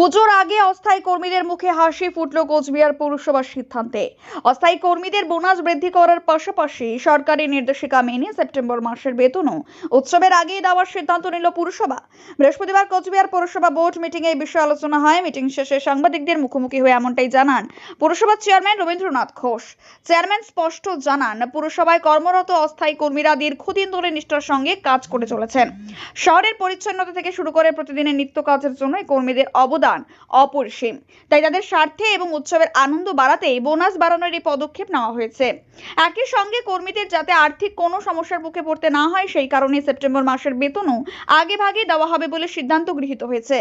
পুজোর আগে অস্থায়ী কর্মীদের মুখে হাসি ফুটল কোচবিহার পৌরসভার সিদ্ধান্তে। অস্থায়ী কর্মীদের বোনাস বৃদ্ধি করার পাশাপাশি সরকারি নির্দেশিকা মেনে সেপ্টেম্বর মাসের বেতনও উৎসবের আগেই দেওয়ার সিদ্ধান্ত নিল পুরসভা। বৃহস্পতিবার কোচবিহার পৌরসভা বোর্ড মিটিং এ এই বিষয়ে আলোচনা হয়। মিটিং শেষে সাংবাদিকদের মুখোমুখি হয়ে এমনটাই জানান পুরসভার চেয়ারম্যান রবীন্দ্রনাথ ঘোষ। চেয়ারম্যান স্পষ্ট জানান, পুরসভায় কর্মরত অস্থায়ী কর্মীরা দীর্ঘদিন ধরে নিষ্ঠার সঙ্গে কাজ করে চলেছেন। শহরের পরিচ্ছন্নতা থেকে শুরু করে প্রতিদিনের নিত্য কাজের জন্য কর্মীদের অবদান অপরিসীম। তাই তাদের স্বার্থে এবং উৎসবের আনন্দ বাড়াতেই বোনাস বাড়ানোর এই পদক্ষেপ নেওয়া হয়েছে। একই সঙ্গে কর্মীদের যাতে আর্থিক কোনো সমস্যার মুখে পড়তে না হয়, সেই কারণে সেপ্টেম্বর মাসের বেতনও আগে ভাগে দেওয়া হবে বলে সিদ্ধান্ত গৃহীত হয়েছে।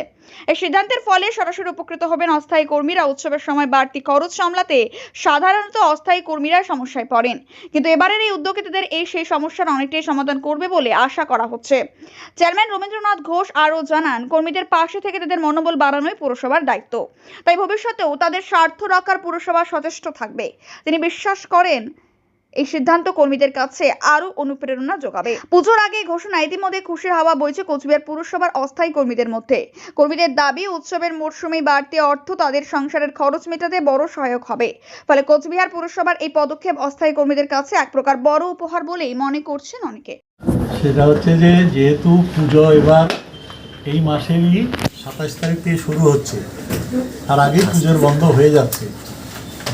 এই সিদ্ধান্তের ফলে সরাসরি উপকৃত হবেন অস্থায়ী কর্মীরা। উৎসবের সময় বাড়তি খরচ সামলাতে সাধারণত অস্থায়ী কর্মীরা সমস্যায় পড়েন। কিন্তু এবারের এই উদ্যোগে তাদের এই সেই সমস্যার অনেকটাই সমাধান করবে বলে আশা করা হচ্ছে। চেয়ারম্যান রবীন্দ্রনাথ ঘোষ আরও জানান, কর্মীদের পাশে থেকে তাদের মনোবল বাড়ানোই পুরসভার দায়িত্ব। তাই ভবিষ্যতেও তাদের স্বার্থ রাখার পুরসভা সচেষ্ট থাকবে। তিনি বিশ্বাস করেন, এই সিদ্ধান্ত কর্মীদের কাছে আরও অনুপ্রেরণা যোগাবে। পুজোর আগে ঘোষণা ইতিমধ্যে খুশির হাওয়া বইছে কোচবিহার পুরসভার অস্থায়ী কর্মীদের মধ্যে। কর্মীদের দাবি, উৎসবের মরশুমে বাড়তি অর্থ তাদের সংসারের খরচ মেটাতে বড় সহায়ক হবে। ফলে কোচবিহার পুরসভার এই পদক্ষেপ অস্থায়ী কর্মীদের কাছে এক প্রকার বড় উপহার বলেই মনে করছেন অনেকে। সেটা হচ্ছে যে, যেহেতু পুজো এবার এই মাসেরই সাতাশ তারিখ থেকে শুরু হচ্ছে। তার আগেই পুজোর বন্ধ হয়ে যাচ্ছে।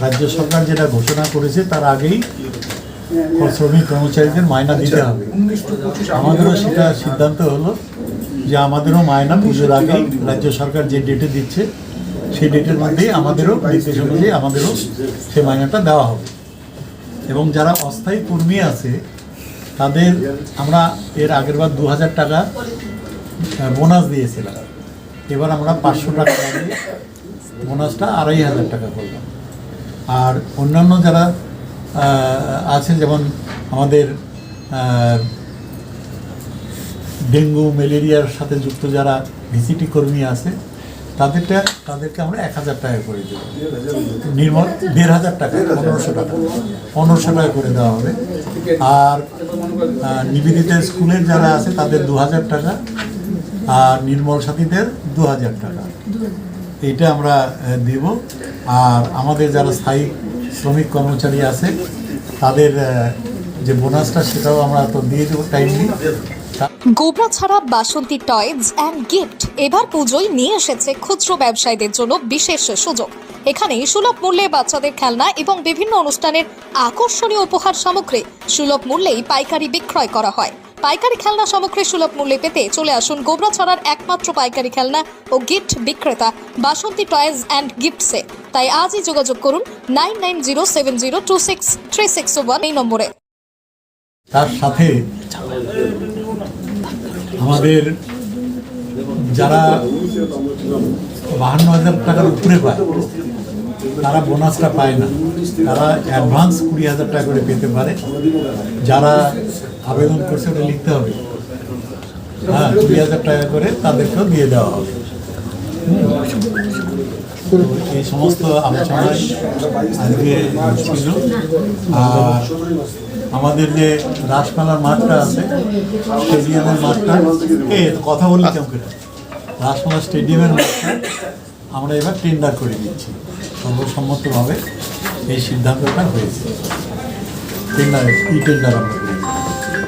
রাজ্য সরকার যেটা ঘোষণা করেছে তার আগেই শ্রমিক কর্মচারীদের মায়না দিতে হবে। আমাদেরও সেটা সিদ্ধান্ত হলো যে আমাদেরও মায়না পুজোর আগেই রাজ্য সরকার যে ডেটে দিচ্ছে সেই ডেটের মধ্যেই আমাদেরও নির্দেশ অনুযায়ী আমাদেরও সে মায়নাটা দেওয়া হবে। এবং যারা অস্থায়ী কর্মী আছে তাদের আমরা এর আগের বার দু হাজার টাকা বোনাস দিয়েছিলাম। এবার আমরা পাঁচশো টাকা দিয়ে বোনাসটা আড়াই হাজার টাকা করলাম। আর অন্যান্য যারা আছে যেমন আমাদের ডেঙ্গু ম্যালেরিয়ার সাথে যুক্ত যারা ভিসিটি কর্মী আছে তাদেরটা তাদেরকে আমরা এক হাজার টাকা করে দেবো নির্মল দেড় হাজার টাকা পনেরোশো টাকা। পনেরোশো টাকা করে দেওয়া হবে। আর আহ, নিবেদিতা স্কুলের যারা আছে তাদের দু হাজার টাকা। আর নির্মল সাথীদের দু হাজার টাকা। এইটা আমরা দেব। আর আমাদের যারা স্থায়ী শ্রমিক কর্মচারী আছে, তাদের যে বোনাসটা সেটাও আমরা তো দিয়ে দেবো টাইমলি গোবরা ছাড়া বাসন্তী টয়েজ অ্যান্ড গিফট এবার পুজোয় নিয়ে এসেছে খুচরো ব্যবসায়ীদের জন্য বিশেষ সুযোগ। এখানে সুলভ মূল্যে বাচ্চাদের খেলনা এবং বিভিন্ন অনুষ্ঠানের আকর্ষণীয় উপহার সামগ্রী। সুলভ মূল্যেই পাইকারি বিক্রয় করা হয়। পাইকারি খেলনা সামগ্রী সুলভ মূল্যে পেতে চলে আসুন গোবরা ছাড়ার একমাত্র পাইকারি খেলনা ও গিফট বিক্রেতা বাসন্তী টয়েজ অ্যান্ড গিফটসে। তাই আজই যোগাযোগ করুন nine nine zero seven zero two six three six one এই নম্বরে। তার সাথে আমাদের যারা বাহান্ন হাজার টাকার উপরে পায়, তারা বোনাসটা পায় না। তারা অ্যাডভান্স কুড়ি হাজার টাকা করে পেতে পারে। যারা আবেদন করছে ওটা লিখতে হবে। হ্যাঁ কুড়ি হাজার টাকা করে তাদেরকেও দিয়ে দেওয়া হবে। এই সমস্ত আলোচনায় আজকে ছিল। আর আমাদের যে রাসমেলার মাঠটা আছে, স্টেডিয়ামের মাঠটা, এ, কথা বললি কেমন রাসমেলা স্টেডিয়ামের মাঠটা আমরা এবার টেন্ডার করে দিচ্ছি। সর্বসম্মতভাবে এই সিদ্ধান্তটা হয়েছে। টেন্ডার ই টেন্ডার আমরা